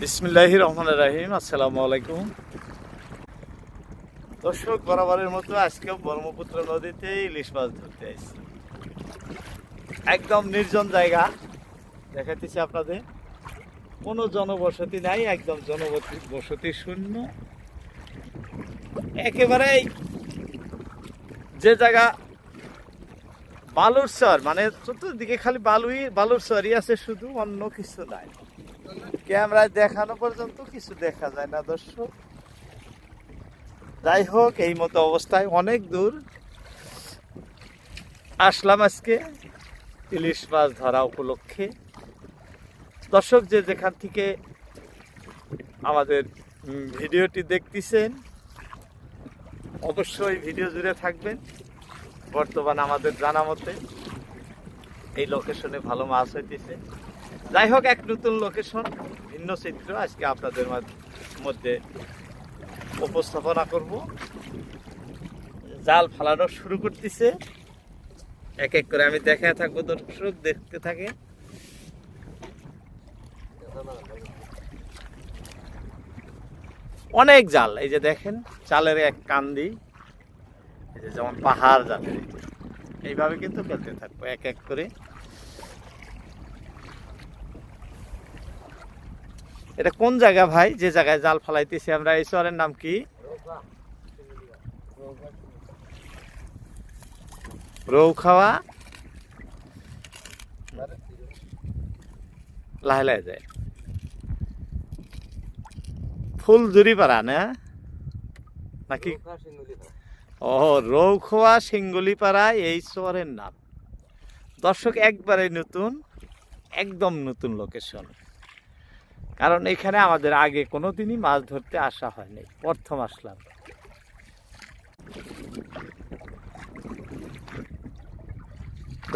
বিসমিল্লাহি রহমান রাহিম, আসসালামু আলাইকুম। দর্শক, বরাবরের মতো আজকেও ব্রহ্মপুত্র নদীতে ইলিশ মাছ ধরতে আসছি। একদম নির্জন জায়গা দেখাতেছি আপনাদের। কোনো জনবসতি নাই, একদম জনবসতি, বসতি শূন্য। একেবারেই যে জায়গা বালুর চর মানে চতুর্দিকে খালি বালুই, বালুর চরই আছে, শুধু অন্য কিছু নাই। ক্যামেরায় দেখানো পর্যন্ত কিছু দেখা যায় না, দর্শক। যাই হোক, এই মতো অবস্থায় অনেক দূর। আসলাম আজকে ইলিশ মাছ ধরা উপলক্ষে। দর্শক যে যেখান থেকে আমাদের ভিডিওটি দেখতেছেন, অবশ্যই ভিডিও জুড়ে থাকবেন। বর্তমান আমাদের জানা মতে এই লোকেশনে ভালো মাছ হইতেছে। যাই হোক, এক নতুন লোকেশন ভিন্ন চিত্র আজকে আপনাদের মধ্যে উপস্থাপনা করব। জাল ফালানো শুরু করতেছে। এক এক করে আমি দেখায় থাকব, দর্শক দেখতে থাকে। অনেক জাল, এই যে দেখেন, চালের এক কান্দি। এই যে যেমন পাহাড় জালের এই যে। এইভাবে কিন্তু খেলতে থাকব, এক এক করে। এটা কোন জায়গা ভাই? যে জায়গায় জাল ফালাইতেছি আমরা, এই শহরের নাম কি? রৌখাওয়া? লাহে লাহে যায়। ফুলজুরি পাড়া না? নাকি ও রৌখোয়া সিঙ্গুলি পাড়া এই শহরের নাম। দর্শক, একবারে নতুন, একদম নতুন লোকেশন কারণ এখানে আমাদের আগে কোনো দিনই মাছ ধরতে আসা হয়নি, প্রথম আসলাম।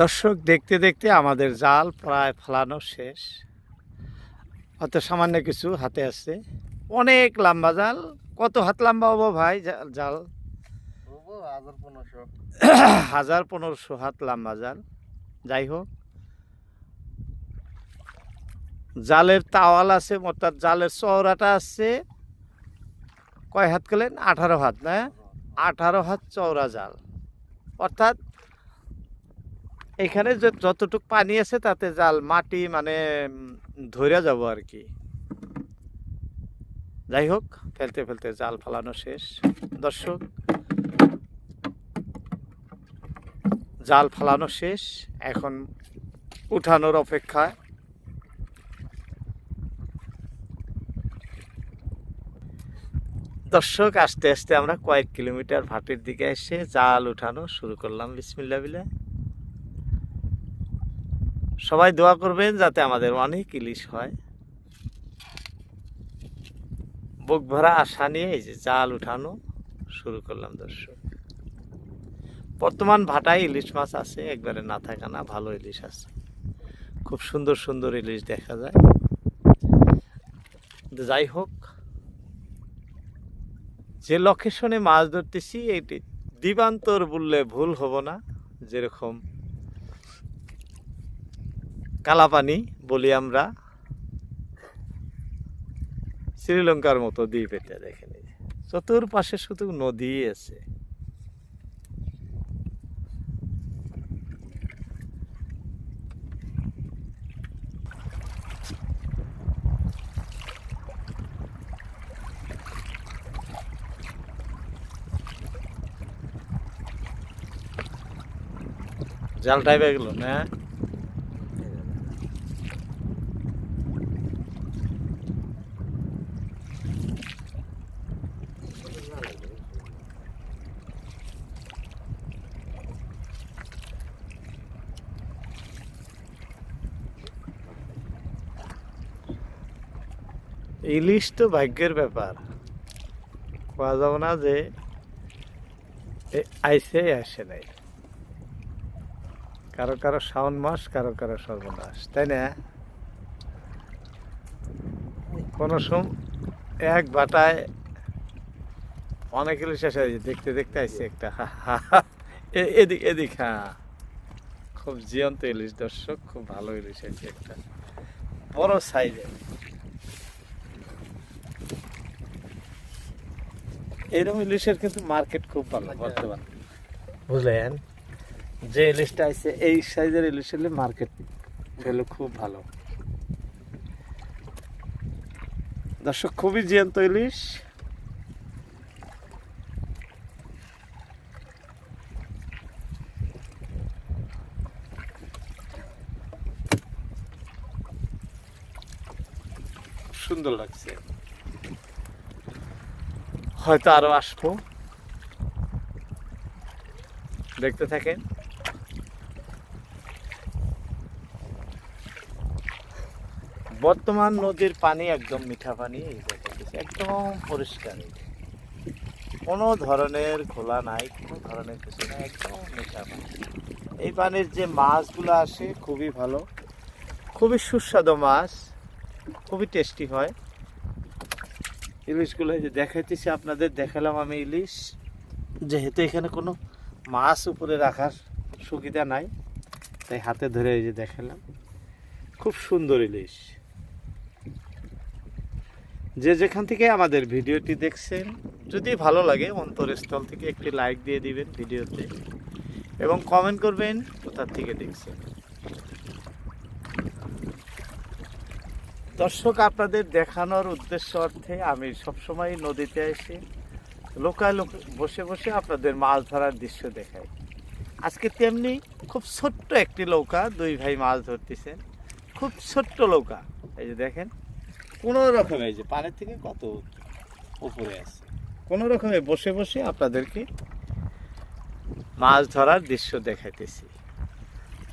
দর্শক, দেখতে দেখতে আমাদের জাল প্রায় ফেলানো শেষ। হয়তো সামান্য কিছু হাতে আছে। অনেক লম্বা জাল। কত হাত লম্বা হব ভাই জাল? হাজার পনেরোশো। হাত লম্বা জাল। যাই হোক জালের তাওয়াল আছে অর্থাৎ জালের চওড়াটা আছে। কয় হাত গেলেন? আঠারো হাত, না? আঠারো হাত চওড়া জাল। অর্থাৎ এখানে যতটুক পানি আছে, তাতে জাল, মাটি মানে ধরে যাব আর কি। যাই হোক ফেলতে ফেলতে জাল ফালানো শেষ। দর্শক জাল ফালানো শেষ, এখন উঠানোর অপেক্ষায়। দর্শক, আস্তে আস্তে আমরা কয়েক কিলোমিটার ভাটির দিকে এসে জাল উঠানো শুরু করলাম। বিসমিল্লা বিলে সবাই দোয়া করবেন যাতে আমাদের অনেক ইলিশ হয়। বুক ভরা আশা নিয়ে এই যে জাল উঠানো শুরু করলাম দর্শক। বর্তমান ভাটায় ইলিশ মাছ আছে, একবারে না থাকা না, ভালো ইলিশ আছে। খুব সুন্দর সুন্দর ইলিশ দেখা যায়। যাই হোক, যে লোকেশনে মাছ ধরতেছি, এটি দিবান্তর বললে ভুল হব না, যেরকম কালাপানি বলি আমরা, শ্রীলঙ্কার মতো দ্বীপ এটা দেখেন। চতুর্পাশে শুধু নদী আছে। জাল টাইপে গেল, না? ইলিশ তো ভাগ্যের ব্যাপার। পাওয়া যাবে না যে আইসে আসে নাই। কারও কারও শ্রাবণ মাস, কারও কারও সর্বনাশ, তাই না? কোনো সম, এক বাটায় অনেক ইলিশ আসে, এই দেখতে দেখতে আসছে একটা এদিক এদিক হ্যাঁ খুব জিয়ন্ত ইলিশ, দর্শক, খুব ভালো ইলিশ আছে একটা। বড় সাইজের এরকম ইলিশের কিন্তু মার্কেট খুব ভালো, বর্তমান। বুঝলেন? যে ইলিশটা আছে, এই সাইজের ইলিশের মার্কেট ভ্যালু খুব ভালো। দর্শক, খুবই জ্যান্ত ইলিশ সুন্দর লাগছে। হয়তো আরও আসব। দেখতে থাকেন। বর্তমান নদীর পানি একদম মিঠা পানি একদম পরিষ্কার। কোনো ধরনের খোলা নাই, কোনো ধরনের কিছু নাই, একদম মিঠা পানি। এই পানির যে মাছগুলো আসে, খুবই ভালো। খুবই সুস্বাদু মাছ, খুবই টেস্টি হয়। ইলিশগুলো যে দেখাইতেছি, আপনাদের দেখালাম আমি ইলিশ। যেহেতু এখানে কোনো মাছ উপরে রাখার সুবিধা নাই, তাই হাতে ধরে এই যে দেখালাম। খুব সুন্দর ইলিশ। যে যেখান থেকে আমাদের ভিডিওটি দেখছেন, যদি ভালো লাগে অন্তরস্থল থেকে একটি লাইক দিয়ে দিবেন ভিডিওতে এবং কমেন্ট করবেন কোথার থেকে দেখছেন। দর্শক, আপনাদের দেখানোর উদ্দেশ্য অর্থে আমি সবসময় নদীতে এসে লোকাল লোক বসে বসে আপনাদের মাছ ধরার দৃশ্য দেখাই। আজকে তেমনি খুব ছোট্ট একটি নৌকা, দুই ভাই মাছ ধরতেছেন। খুব ছোট্ট নৌকা। এই যে দেখেন কোনো রকমে যে পানির থেকে কত উপরে আছে? কোনো রকমে বসে বসে আপনাদেরকে মাছ ধরার দৃশ্য দেখাইতেছি।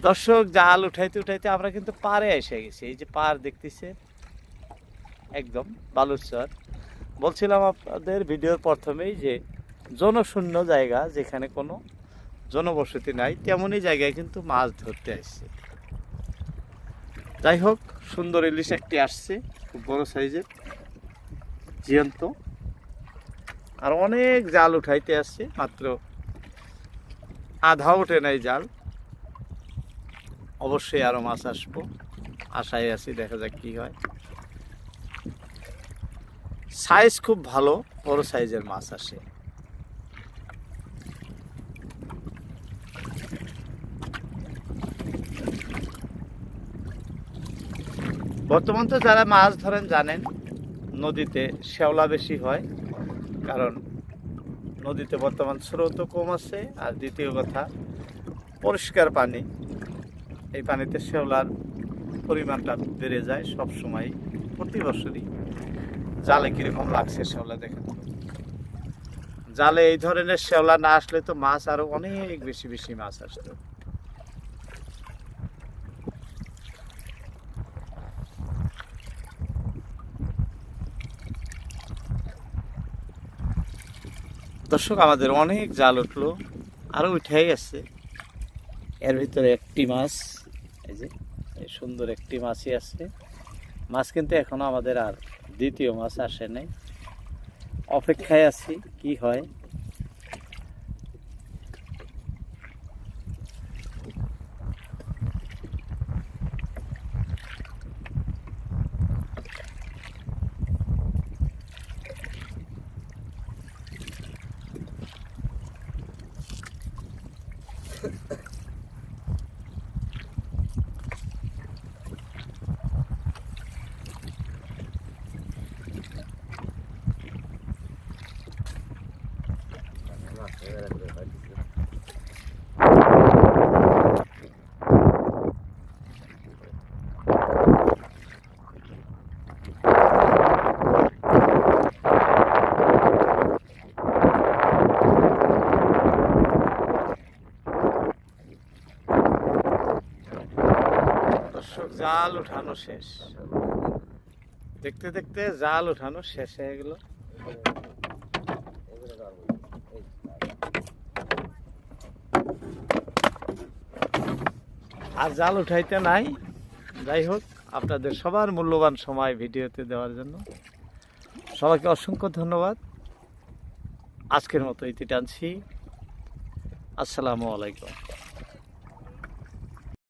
দর্শক জাল উঠাইতে উঠাইতে আমরা কিন্তু পারে এসে গেছি। এই যে পার দেখতেছে একদম বালুচর বলছিলাম আপনাদের ভিডিওর প্রথমেই যে জনশূন্য জায়গা যেখানে কোনো জনবসতি নাই তেমনই জায়গায় কিন্তু মাছ ধরতে আসছে। যাই হোক, সুন্দর ইলিশ একটি আসছে, খুব বড় সাইজের জিয়ন্ত আর অনেক জাল উঠাইতে আসছে, মাত্র আধা ওঠে নাই জাল। অবশ্যই আরও মাছ আসব, আশায় আছি দেখা যাক কি হয়। সাইজ খুব ভালো, বড় সাইজের মাছ আসে। বর্তমান তো যারা মাছ ধরেন জানেন, নদীতে শ্যাওলা বেশি হয়, কারণ নদীতে বর্তমান স্রোত কম আছে। আর দ্বিতীয় কথা, পরিষ্কার পানি, এই পানিতে শ্যাওলার পরিমাণটা বেড়ে যায় সব সময় প্রতি বছরই। জালে কীরকম লাগছে শ্যাওলা দেখেন জালে এই ধরনের শ্যাওলা না আসলে তো মাছ আরও অনেক বেশি বেশি মাছ আসতো। দর্শক, আমাদের অনেক জাল উঠল। আরও উঠেই আছে। এর ভিতরে একটি মাছ, এই যে সুন্দর একটি মাছই আছে। মাছ কিন্তু এখনও আমাদের আর দ্বিতীয় মাছ আসে নাই। অপেক্ষায় আছি, কি হয় দর্শক জাল উঠানো শেষ। দেখতে দেখতে জাল উঠানো শেষ হয়ে গেল। আর জাল উঠাইতে নাই। যাই হোক, আপনাদের সবার মূল্যবান সময় ভিডিওতে দেওয়ার জন্য। সবাইকে অসংখ্য ধন্যবাদ। আজকের মতো ইতি টানছি। আসসালামু আলাইকুম।